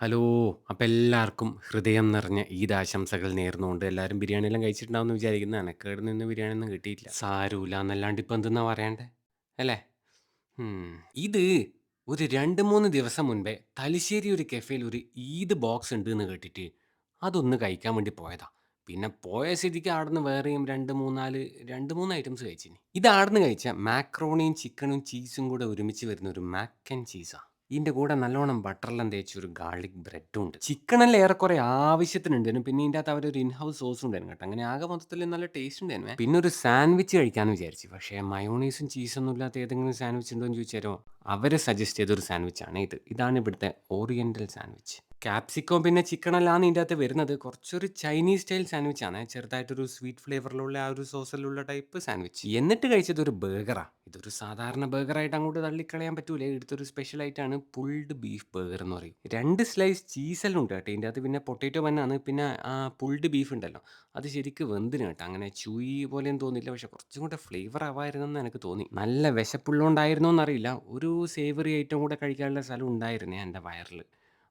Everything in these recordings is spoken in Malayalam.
ഹലോ! അപ്പം എല്ലാവർക്കും ഹൃദയം നിറഞ്ഞ ഈദ് ആശംസകൾ നേർന്നുകൊണ്ട് എല്ലാവരും ബിരിയാണിയെല്ലാം കഴിച്ചിട്ടുണ്ടാവുമെന്ന് വിചാരിക്കുന്നു. നിന്ന് ബിരിയാണി ഒന്നും കിട്ടിയിട്ടില്ല. സാരൂല എന്നല്ലാണ്ട് ഇപ്പം എന്തെന്നാ പറയണ്ടേ? അല്ലേ? ഇത് ഒരു 2, 3 ദിവസം മുൻപേ തലശ്ശേരി ഒരു കെഫേയിൽ ഒരു ഈദ് ബോക്സ് ഉണ്ട് എന്ന് കേട്ടിട്ട് അതൊന്ന് കഴിക്കാൻ വേണ്ടി പോയതാ. പിന്നെ പോയ സ്ഥിതിക്ക് ആട്ന്ന് വേറെയും 2, 3, 4 2, 3 ഐറ്റംസ് കഴിച്ചിന്. ഇത് ആടുന്ന് കഴിച്ച മാക്രോണിയും ചിക്കനും ചീസും കൂടെ ഒരുമിച്ച് വരുന്ന ഒരു മാക്ക് ആൻഡ് ചീസാ. ഇതിന്റെ കൂടെ നല്ലോണം ബട്ടറെല്ലാം ഒരു ഗാർലിക് ബ്രെഡും ഉണ്ട്. ചിക്കനെല്ലാം ഏറെക്കുറെ ആവശ്യത്തിനുണ്ടായിരുന്നു. പിന്നെ ഇതിന്റെ അകത്ത് അവരൊരു ഇൻ ഹൗസ് സോസും ഉണ്ടായിരുന്നു കേട്ടോ. അങ്ങനെ ആകെ മൊത്തത്തിൽ നല്ല ടേസ്റ്റ് ഉണ്ടായിരുന്നു. പിന്നെ ഒരു സാൻഡ്വിച്ച് കഴിക്കാമെന്ന് വിചാരിച്ചു. പക്ഷേ മയോണീസും ചീസൊന്നും ഇല്ലാത്ത ഏതെങ്കിലും സാൻഡ്വിച്ച് ഉണ്ടോ എന്ന് ചോദിച്ചാലോ അവർ സജസ്റ്റ് ചെയ്തൊരു സാൻഡ്വിച്ചാണ് ഇത്. ഇതാണ് ഇവിടുത്തെ ഓറിയന്റൽ സാൻഡ്വിച്ച്. ക്യാപ്സിക്കവും പിന്നെ ചിക്കനല്ലാന്ന് ഇതിന്റെ അകത്ത് വരുന്നത്. കുറച്ചൊരു ചൈനീസ് സ്റ്റൈൽ സാൻഡ്വിച്ച് ആണ്. ചെറുതായിട്ടൊരു സ്വീറ്റ് ഫ്ലേവറിലുള്ള ആ ഒരു സോസിലുള്ള ടൈപ്പ് സാൻഡ്വിച്ച്. എന്നിട്ട് കഴിച്ചത് ഒരു ബർഗറാ. ഇതൊരു സാധാരണ ബർഗറായിട്ട് അങ്ങോട്ട് തള്ളിക്കളയാൻ പറ്റൂല. ഇവിടുത്തെ ഒരു സ്പെഷ്യൽ ആയിട്ടാണ് പുൾഡ് ബീഫ് ബർഗർ എന്ന് പറയും. 2 സ്ലൈസ് ചീസെല്ലാം ഉണ്ട് കേട്ടോ. ഇതിന്റെ അകത്ത് പിന്നെ പൊട്ടേറ്റോ ബന്നാണ്. പിന്നെ ആ പുൾഡ് ബീഫ് ഉണ്ടല്ലോ അത് ശരിക്കും വെന്തിന് കേട്ടോ. അങ്ങനെ ചൂയി പോലെയൊന്നും തോന്നിയില്ല. പക്ഷേ കുറച്ചും കൂടെ ഫ്ലേവർ ആവാമായിരുന്നെന്ന് എനിക്ക് തോന്നി. നല്ല വിശപ്പുള്ളതുകൊണ്ടായിരുന്നോ എന്നറിയില്ല. ഒരു സേവറി ഐറ്റം കൂടെ കഴിക്കാനുള്ള സ്ഥലം ഉണ്ടായിരുന്നേ എന്റെ വയറിൽ.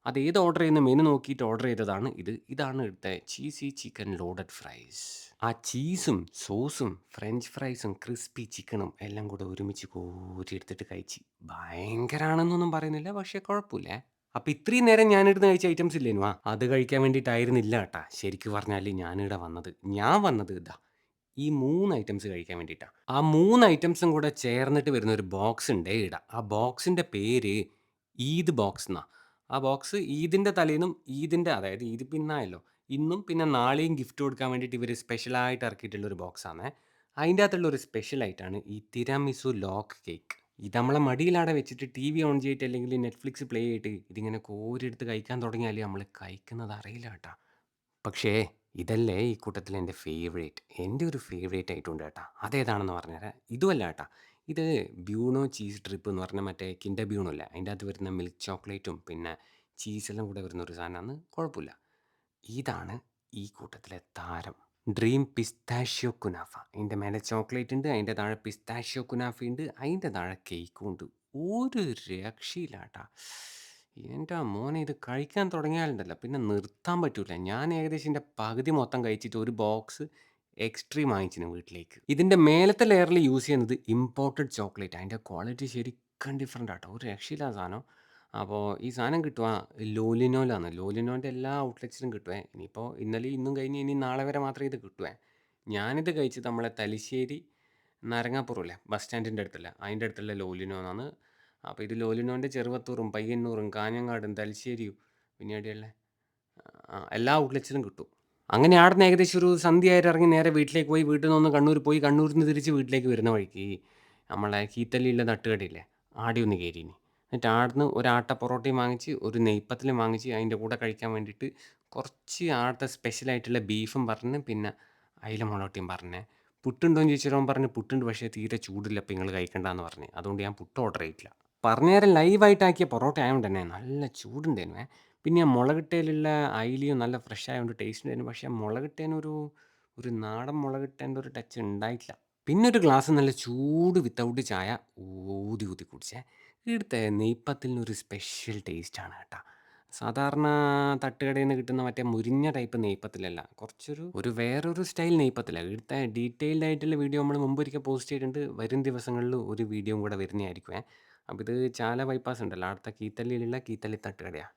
അത് ഏത് ഓർഡർ ചെയ്യുന്ന മെനു നോക്കിയിട്ട് ഓർഡർ ചെയ്തതാണ് ഇത്. ഇതാണ് ഇവിടുത്തെ ചീസി ചിക്കൻ ലോഡഡ് ഫ്രൈസ്. ആ ചീസും സോസും ഫ്രഞ്ച് ഫ്രൈസും ക്രിസ്പി ചിക്കനും എല്ലാം കൂടെ ഒരുമിച്ച് കോരിയെടുത്തിട്ട് കഴിച്ച്. ഭയങ്കരാണെന്നൊന്നും പറയുന്നില്ല. പക്ഷേ കുഴപ്പമില്ല അപ്പം ഇത്രയും നേരം ഞാനിടുന്ന് കഴിച്ച ഐറ്റംസ് ഇല്ലേനു ആ അത് കഴിക്കാൻ വേണ്ടിയിട്ടായിരുന്നില്ല കേട്ടാ. ശരിക്കും പറഞ്ഞാൽ ഞാനിവിടെ വന്നത്. ഞാൻ വന്നത് ഇതാ ഈ മൂന്ന് ഐറ്റംസ് കഴിക്കാൻ വേണ്ടിയിട്ടാണ് ആ മൂന്ന് ഐറ്റംസും കൂടെ ചേർന്നിട്ട് വരുന്ന ഒരു ബോക്സ് ഉണ്ട് ഇടാ ആ ബോക്സിന്റെ പേര് ഈദ് ബോക്സ് എന്നാ. ആ ബോക്സ് ഈദിന്റെ തലേന്നും ഈദിന്റെ അതായത് ഈദ് പിന്നായല്ലോ ഇന്നും പിന്നെ നാളെയും ഗിഫ്റ്റ് കൊടുക്കാൻ വേണ്ടിയിട്ട് ഇവർ സ്പെഷ്യലായിട്ട് ഇറക്കിയിട്ടുള്ള ഒരു അതിന്റെ അകത്തുള്ള ഒരു സ്പെഷ്യൽ ആയിട്ടാണ് ഈ തിരാമിസു ലോക്ക് കേക്ക്. ഇത് നമ്മളെ മടിയിലാടെ വെച്ചിട്ട് ടി വി ഓൺ ചെയ്തിട്ട് അല്ലെങ്കിൽ നെറ്റ്ഫ്ലിക്സ് പ്ലേ ചെയ്തിട്ട് ഇതിങ്ങനെ കോരിയെടുത്ത് കഴിക്കാൻ തുടങ്ങിയാൽ നമ്മൾ കഴിക്കുന്നത് അറിയില്ല കേട്ടാ. പക്ഷേ ഇതല്ലേ ഈ കൂട്ടത്തിൽ എന്റെ ഫേവറേറ്റ്. എന്റെ ഒരു ഫേവറേറ്റ് ആയിട്ടുണ്ട് കേട്ടാ. അതേതാണെന്ന് പറഞ്ഞുതരാം. ഇതുമല്ല കേട്ടാ. ഇത് ബ്യൂണോ ചീസ് ഡ്രിപ്പ് എന്ന് പറഞ്ഞാൽ മറ്റേ കിൻഡർ ബ്യൂണോ അല്ല അതിന്റെ അകത്ത് വരുന്ന മിൽക്ക് ചോക്ലേറ്റും പിന്നെ ചീസെല്ലാം കൂടെ വരുന്ന ഒരു സാധനമാണ്. കുഴപ്പമില്ല. ഇതാണ് ഈ കൂട്ടത്തിലെ താരം. ഡ്രീം പിസ്താഷ്യോ കുനാഫ. അതിന്റെ മേലെ ചോക്ലേറ്റ് ഉണ്ട്. അതിന്റെ താഴെ പിസ്താഷ്യോ കുനാഫ ഉണ്ട്. അതിന്റെ താഴെ കേക്കും ഉണ്ട്. ഒരു രക്ഷയില്ലാട്ടാ എന്റെ മോനെ ഇത് കഴിക്കാൻ തുടങ്ങിയാലുണ്ടല്ലോ പിന്നെ നിർത്താൻ പറ്റൂല. ഞാൻ ഏകദേശം എന്റെ പകുതി മൊത്തം കഴിച്ചിട്ട് ഒരു ബോക്സ് എക്സ്ട്രീം വാങ്ങിച്ചിന് വീട്ടിലേക്ക്. ഇതിന്റെ മേലത്തെ ലെയറിൽ യൂസ് ചെയ്യുന്നത് ഇമ്പോർട്ടഡ് ചോക്ലേറ്റ്. അതിന്റെ ക്വാളിറ്റി ശരിക്കും ഡിഫറെന്റ് ആട്ടോ. ഒരു രക്ഷയില്ല സാധനം. അപ്പോൾ ഈ സാധനം കിട്ടുക ലോലിനോലാണ് ലോലിനോന്റെ എല്ലാ ഔട്ട്ലെറ്റ്സിലും കിട്ടുവേ. ഇനിയിപ്പോൾ ഇന്നലെ ഇന്നും കഴിഞ്ഞ് ഇനി നാളെ വരെ മാത്രമേ ഇത് കിട്ടുവേ. ഞാനിത് കഴിച്ചത് നമ്മളെ തലശ്ശേരി നാരങ്ങാപ്പുറമില്ലേ ബസ് സ്റ്റാൻഡിന്റെ അടുത്തല്ല അതിന്റെ അടുത്തുള്ള ലോലിനോന്നാണ്. അപ്പോൾ ഇത് ലോലിനോന്റെ ചെറുവത്തൂറും പയ്യന്നൂറും കാഞ്ഞങ്ങാടും തലശ്ശേരിയും പിന്നെ എവിടെയുള്ള എല്ലാ ഔട്ട്ലെറ്റ്സിലും കിട്ടും. അങ്ങനെ ആടുന്ന് ഏകദേശം ഒരു സന്ധ്യയായിട്ട് ഇറങ്ങി നേരെ വീട്ടിലേക്ക് പോയി. വീട്ടിൽ നിന്ന് കണ്ണൂർ പോയി. കണ്ണൂരിൽ നിന്ന് തിരിച്ച് വീട്ടിലേക്ക് വരുന്ന വഴിക്ക് നമ്മളെ കീത്തല്ലിയിലെ തട്ടുകടയില്ലേ ആടി ഒന്ന് കയറിയിന്. എന്നിട്ട് ആടുന്ന് ഒരു ആട്ട പൊറോട്ടയും വാങ്ങിച്ച് ഒരു നെയ്പ്പത്തലും വാങ്ങിച്ച് അതിന്റെ കൂടെ കഴിക്കാൻ വേണ്ടിയിട്ട് കുറച്ച് ആടുത്തെ സ്പെഷ്യലായിട്ടുള്ള ബീഫും പറഞ്ഞ് പിന്നെ അയില മുളകുട്ടിയും പറഞ്ഞ് പുട്ടുണ്ടോ എന്ന് ചോദിച്ചപ്പോൾ അവൻ പറഞ്ഞു പുട്ടുണ്ട് പക്ഷേ തീരെ ചൂടില്ല അപ്പം നിങ്ങൾ കഴിക്കണ്ടെന്ന് പറഞ്ഞു അതുകൊണ്ട് ഞാൻ പുട്ട് ഓർഡർ ചെയ്തിട്ടില്ല. പറഞ്ഞ നേരം ലൈവായിട്ട് ആക്കിയ പൊറോട്ട ആയതുകൊണ്ട് തന്നെ നല്ല ചൂടുണ്ടായിരുന്നു. പിന്നെ ആ മുളകിട്ടയിലുള്ള അയിലയും നല്ല ഫ്രഷ് ആയതുകൊണ്ട് ടേസ്റ്റ് ഉണ്ടായിരുന്നു. പക്ഷേ മുളകിട്ടേനൊരു ഒരു നാടൻ മുളകിട്ടേന്റെ ഒരു ടച്ച് ഉണ്ടായിട്ടില്ല. പിന്നെ ഒരു ഗ്ലാസ് നല്ല ചൂട് വിത്തൗട്ട് ചായ ഊതി ഊതി കുടിച്ചേ. ഇവിടുത്തെ നെയ്പ്പത്തിൽ ഒരു സ്പെഷ്യൽ ടേസ്റ്റാണ് കേട്ടോ. സാധാരണ തട്ടുകടയിൽ നിന്ന് കിട്ടുന്ന മറ്റേ മുരിഞ്ഞ ടൈപ്പ് നെയ്പ്പത്തിലല്ല കുറച്ചൊരു ഒരു വേറൊരു സ്റ്റൈൽ നെയ്പ്പത്തലാ. ഇവിടുത്തെ ഡീറ്റെയിൽഡ് ആയിട്ടുള്ള വീഡിയോ നമ്മൾ മുമ്പ് ഒരിക്കൽ പോസ്റ്റ് ചെയ്തിട്ടുണ്ട്. വരും ദിവസങ്ങളിൽ ഒരു വീഡിയോയും കൂടെ വരുന്നതായിരിക്കും അപ്പോൾ ഇത് ചാല ബൈപ്പാസ് ഉണ്ടല്ലോ അവിടുത്തെ കീത്തല്ലിയിലുള്ള കീത്തല്ലി തട്ടുകടയാണ്.